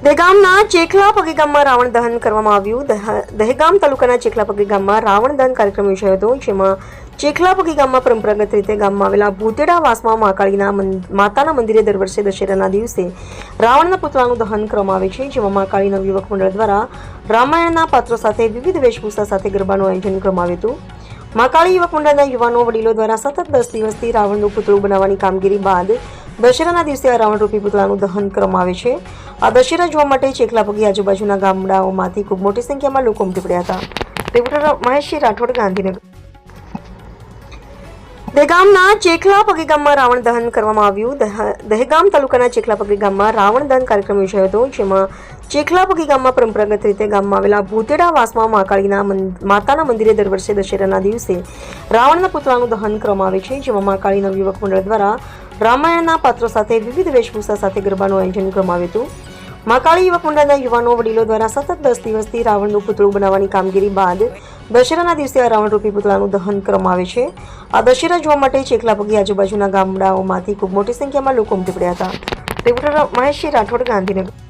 દહેગામના ચેખલા પગી ગામમાં રાવણ દહન કરવામાં આવ્યું. દહેગામ તાલુકાના ચેખલા પગી ગામમાં રાવણ દહન કાર્યક્રમ યોજાયો હતો, જેમાં ચેખલા પગી ગામમાં પરંપરાગત રીતે ગામમાં આવેલા ભૂતેડા વાસમાં મહાકાળીના માતાના મંદિરે દર વર્ષે દશેરાના દિવસે રાવણના પુતળાનું દહન કરવામાં આવે છે, જેમાં મહાકાળીના યુવક મંડળ દ્વારા રામાયણના પાત્રો સાથે વિવિધ વેશભૂષા સાથે ગરબાનું આયોજન કરવામાં આવ્યું હતું. મહાકાળી યુવક મંડળના યુવાનો વડીલો દ્વારા સતત દસ દિવસથી રાવણનું પુતળું બનાવવાની કામગીરી બાદ દશેરાના દિવસે આ રાવણરૂપી પૂતળાનું દહન કરવામાં આવે છે. આ દશેરા જોવા માટે ચેખલા પગી આજુબાજુના ગામડાઓમાંથી ખૂબ મોટી સંખ્યામાં લોકો ઉમટી પડ્યા હતા. રિપોર્ટર મહેશ રાઠોડ ગાંધીનગર. દહેગામના ચેખલા પગી ગામમાં રાવણ દહન કરવામાં આવ્યું. દહ- દહેગામ તાલુકાના ચેખલા પગી ગામમાં રાવણ દહન કાર્યક્રમ યોજાયો હતો, જેમાં ચેખલા પગી ગામમાં પરંપરાગત રીતે ગામમાં આવેલા ભૂતેડા વાસમાં મહાકાળીના માતાના મંદિરે દર વર્ષે દશેરાના દિવસે રાવણના પુતળાનું દહન કરવામાં આવે છે, જેમાં મહાકાળીના નવયુવક મંડળ દ્વારા રામાયણના પાત્રો સાથે વિવિધ વેશભૂષા સાથે ગરબાનું આયોજન કરવામાં આવ્યું હતું. મહાકાળી યુવક મંડળના યુવાનો વડીલો દ્વારા સતત દસ દિવસથી રાવણનું પુતળું બનાવવાની કામગીરી બાદ દશેરાના દિવસે આ રાવણ રૂપી પુતળાનું દહન કરવામાં આવે છે. આ દશેરા જોવા માટે ચેખલા પગી આજુબાજુના ગામડાઓમાંથી ખૂબ મોટી સંખ્યામાં લોકો ઉમટી પડ્યા હતા. રિપોર્ટર મહેશ રાઠોડ ગાંધીનગર.